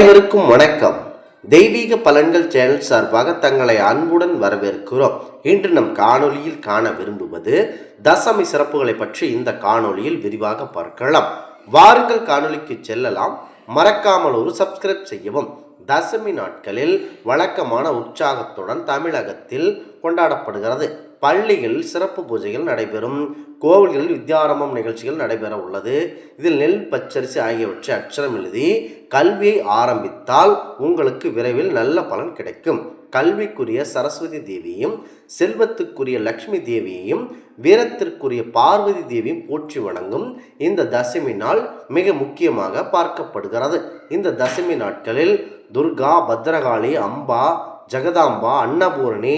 அனைவருக்கும் வணக்கம். தெய்வீக பலன்கள் சேனல் சார்பாக தங்களை அன்புடன் வரவேற்கிறோம். இன்று நம் காணொலியில் காண விரும்புவது தசமி சிறப்புகளை பற்றி இந்த காணொளியில் விரிவாக பார்க்கலாம். வாருங்கள் காணொலிக்கு செல்லலாம். மறக்காமல் ஒரு சப்ஸ்கிரைப் செய்யவும். தசமி நாட்களில் வழக்கமான உற்சாகத்துடன் தமிழகத்தில் கொண்டாடப்படுகிறது. பள்ளிகளில் சிறப்பு பூஜைகள் நடைபெறும். கோவில்களில் வித்யாரம்பம் நிகழ்ச்சிகள் நடைபெற உள்ளது. இதில் நெல் பச்சரிசி ஆகியவற்றை அச்சரம் எழுதி கல்வியை ஆரம்பித்தால் உங்களுக்கு விரைவில் நல்ல பலன் கிடைக்கும். கல்விக்குரிய சரஸ்வதி தேவியையும் செல்வத்துக்குரிய லக்ஷ்மி தேவியையும் வீரத்திற்குரிய பார்வதி தேவியும் போற்றி வணங்கும் இந்த தசமி நாள் மிக முக்கியமாக பார்க்கப்படுகிறது. இந்த தசமி நாட்களில் துர்கா பத்ரகாளி அம்பா ஜெகதாம்பா அன்னபூரணி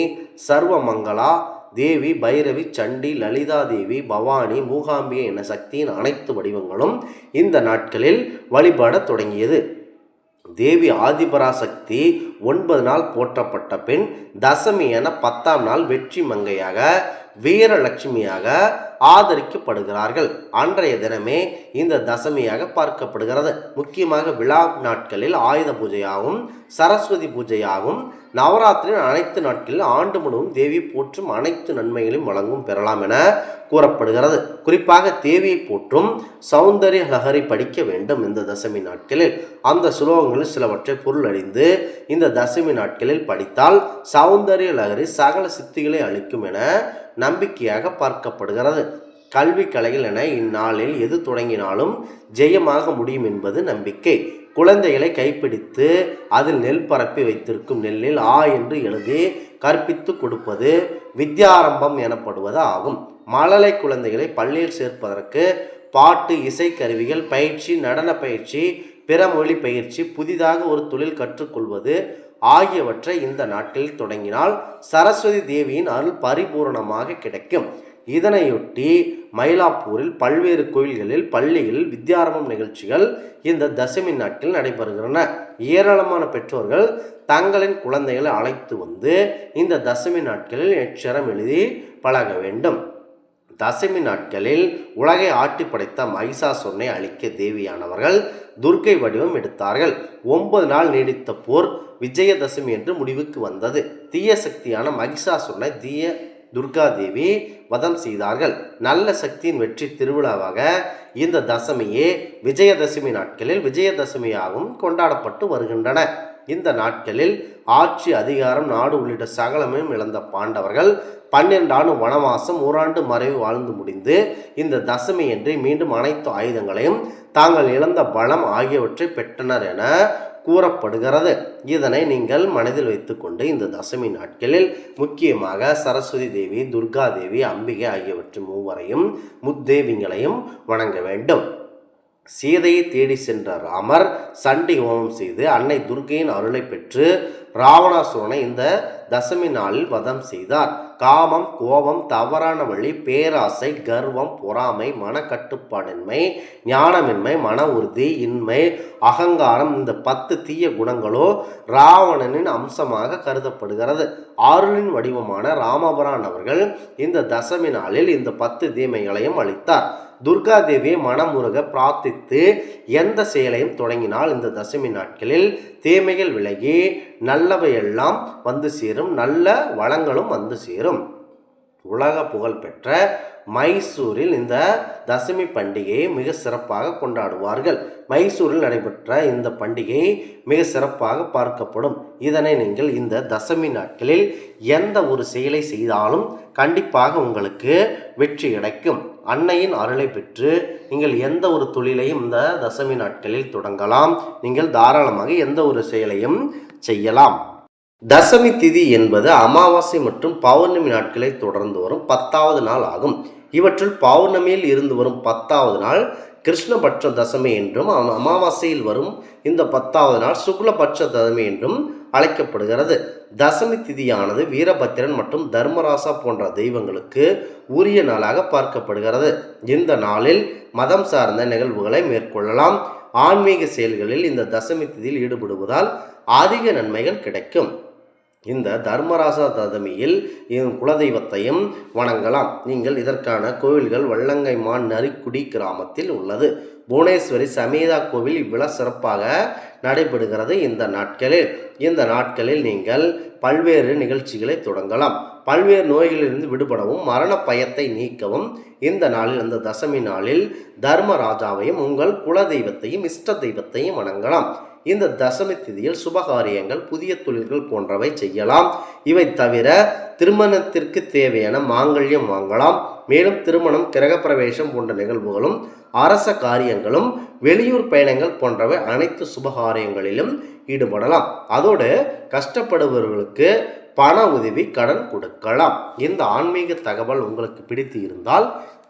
சர்வமங்களா தேவி பைரவி சண்டி லலிதா தேவி பவானி மூகாம்பிகை என சக்தியின் அனைத்து வடிவங்களும் இந்த நாட்களில் வழிபடத் தொடங்கியது. தேவி ஆதிபராசக்தி ஒன்பது நாள் போற்றப்பட்ட பின் தசமி என பத்தாம் நாள் வெற்றி மங்கையாக வீரலட்சுமியாக ஆதரிக்கப்படுகிறார்கள். அன்றைய தினமே இந்த தசமியாக பார்க்கப்படுகிறது. முக்கியமாக விழா நாட்களில் ஆயுத பூஜையாகவும் சரஸ்வதி பூஜையாகவும் நவராத்திரியின் அனைத்து நாட்களில் ஆண்டு முழுவதும் தேவி போற்றும் அனைத்து நன்மைகளையும் வழங்கும் பெறலாம் என கூறப்படுகிறது. குறிப்பாக தேவியை போற்றும் சௌந்தரிய லகரி படிக்க வேண்டும் இந்த தசமி நாட்களில். அந்த சுலோகங்களில் சிலவற்றை பொருள் அறிந்து இந்த தசமி நாட்களில் படித்தால் சௌந்தரிய லகரி சகல சித்திகளை அளிக்கும் என நம்பிக்கையாக பார்க்கப்படுகிறது. கல்வி கலைகள் என இந்நாளில் எது தொடங்கினாலும் ஜெயமாக முடியும் என்பது நம்பிக்கை. குழந்தைகளை கைப்பிடித்து அதில் நெல் பரப்பி வைத்திருக்கும் நெல்லில் ஆ என்று எழுதி கற்பித்து கொடுப்பது வித்யாரம்பம் எனப்படுவது ஆகும். மழலை குழந்தைகளை பள்ளியில் சேர்ப்பதற்கு பாட்டு இசைக்கருவிகள் பயிற்சி நடன பயிற்சி பிற மொழி பயிற்சி புதிதாக ஒரு தொழில் கற்றுக்கொள்வது ஆகியவற்றை இந்த நாட்களில் தொடங்கினால் சரஸ்வதி தேவியின் அருள் பரிபூரணமாக கிடைக்கும். இதனையொட்டி மயிலாப்பூரில் பல்வேறு கோயில்களில் பள்ளிகளில் வித்யாரம்பம் நிகழ்ச்சிகள் இந்த தசமி நாட்களில் நடைபெறுகின்றன. ஏராளமான பெற்றோர்கள் தங்களின் குழந்தைகளை அழைத்து வந்து இந்த தசமி நாட்களில் எச்சரம் எழுதி பழக வேண்டும். தசமி நாட்களில் உலகை ஆட்டி படைத்த மகிஷாசுரனை அழிக்க தேவியானவர்கள் துர்க்கை வடிவம் எடுத்தார்கள். ஒன்பது நாள் நீடித்த போர் விஜயதசமி என்று முடிவுக்கு வந்தது. தீய சக்தியான மகிஷாசுரனை தீய துர்கா தேவி வதம் செய்தார்கள். நல்ல சக்தியின் வெற்றி திருவிழாவாக இந்த தசமியே விஜயதசமி நாட்களில் விஜயதசமியாகவும் கொண்டாடப்பட்டு வருகின்றன. இந்த நாட்களில் ஆட்சி அதிகாரம் நாடு உள்ளிட்ட சகலமையும் இழந்த பாண்டவர்கள் பன்னிரண்டு ஆண்டு வனவாசம் ஓராண்டு மறைவு வாழ்ந்து முடிந்து இந்த தசமி என்று மீண்டும் அனைத்து ஆயுதங்களையும் தாங்கள் இழந்த பலம் ஆகியவற்றை பெற்றனர் என கூறப்படுகிறது. இதனை நீங்கள் மனதில் வைத்துக்கொண்டு இந்த தசமி நாட்களில் முக்கியமாக சரஸ்வதி தேவி துர்கா தேவி அம்பிகை ஆகியவற்றின் மூவரையும் முத்தேவிங்களையும் வணங்க வேண்டும். சீதையை தேடி சென்ற ராமர் சண்டி ஹோமம் செய்து அன்னை துர்கையின் அருளை பெற்று ராவணாசுரனை இந்த தசமி நாளில் வதம் செய்தார். காமம் கோபம் தவறான வழி பேராசை கர்வம் பொறாமை மனக்கட்டுப்பாடின்மை ஞானமின்மை மன உறுதி இன்மை அகங்காரம் இந்த பத்து தீய குணங்களோ ராவணனின் அம்சமாக கருதப்படுகிறது. ஆருளின் வடிவமான ராமபுரான் அவர்கள் இந்த தசமி நாளில் இந்த பத்து தீமைகளையும் அளித்தார் துர்காதேவியை மனமுருக பிரார்த்தித்து எந்த செயலையும் தொடங்கினால் இந்த தசமி நாட்களில் தீமைகள் விலகி நல்லவையெல்லாம் வந்து சேரும் நல்ல வளங்களும் வந்து சேரும். உலக புகழ்பெற்ற மைசூரில் இந்த தசமி பண்டிகையை மிக சிறப்பாக கொண்டாடுவார்கள். மைசூரில் நடைபெற்ற இந்த பண்டிகை மிக சிறப்பாக பார்க்கப்படும். இதனை நீங்கள் இந்த தசமி நாட்களில் எந்த ஒரு செயலை செய்தாலும் கண்டிப்பாக உங்களுக்கு வெற்றி கிடைக்கும். அன்னையின் அருளை பெற்று நீங்கள் எந்த ஒரு தொழிலையும் இந்த தசமி நாட்களில் தொடங்கலாம். நீங்கள் தாராளமாக எந்த ஒரு செயலையும் செய்யலாம். தசமி திதி என்பது அமாவாசை மற்றும் பௌர்ணமி நாட்களை தொடர்ந்து வரும் பத்தாவது நாள் ஆகும். இவற்றில் பௌர்ணமியில் இருந்து வரும் பத்தாவது நாள் கிருஷ்ணபட்ச தசமி என்றும் அமாவாசையில் வரும் இந்த பத்தாவது நாள் சுக்லபட்ச தசமி என்றும் அழைக்கப்படுகிறது. தசமி திதியானது வீரபத்திரன் மற்றும் தர்மராசா போன்ற தெய்வங்களுக்கு உரிய நாளாக பார்க்கப்படுகிறது. இந்த நாளில் மதம் சார்ந்த நிகழ்வுகளை மேற்கொள்ளலாம். ஆன்மீக செயல்களில் இந்த தசமி திதியில் ஈடுபடுவதால் அதிக நன்மைகள் கிடைக்கும். இந்த தர்மராசா ததமியில் குலதெய்வத்தையும் வணங்கலாம். நீங்கள் இதற்கான கோவில்கள் வள்ளங்கைமான் நரிக்குடி கிராமத்தில் உள்ளது. புவனேஸ்வரி சமேதா கோவில் இவ்விழா சிறப்பாக நடைபெறுகிறது இந்த நாட்களில். இந்த நாட்களில் நீங்கள் பல்வேறு நிகழ்ச்சிகளை தொடங்கலாம். பல்வேறு நோய்களிலிருந்து விடுபடவும் மரண பயத்தை நீக்கவும் இந்த நாளில் அந்த தசமி நாளில் தர்மராஜாவையும் உங்கள் குல தெய்வத்தையும் இஷ்ட தெய்வத்தையும் வணங்கலாம். இந்த தசமி திதியில் சுபகாரியங்கள் புதிய தொழில்கள் போன்றவை செய்யலாம். இவை தவிர திருமணத்திற்கு தேவையான மாங்கல்யம் வாங்கலாம். மேலும் திருமணம் கிரகப்பிரவேசம் போன்ற நிகழ்வுகளும் அரச காரியங்களும் வெளியூர் பயணங்கள் போன்றவை அனைத்து சுபகாரியங்களிலும் ஈடுபடலாம். அதோடு கஷ்டப்படுபவர்களுக்கு பண உதவி கடன் கொடுக்கலாம். இந்த ஆன்மீக தகவல் உங்களுக்கு பிடித்து இருந்தால்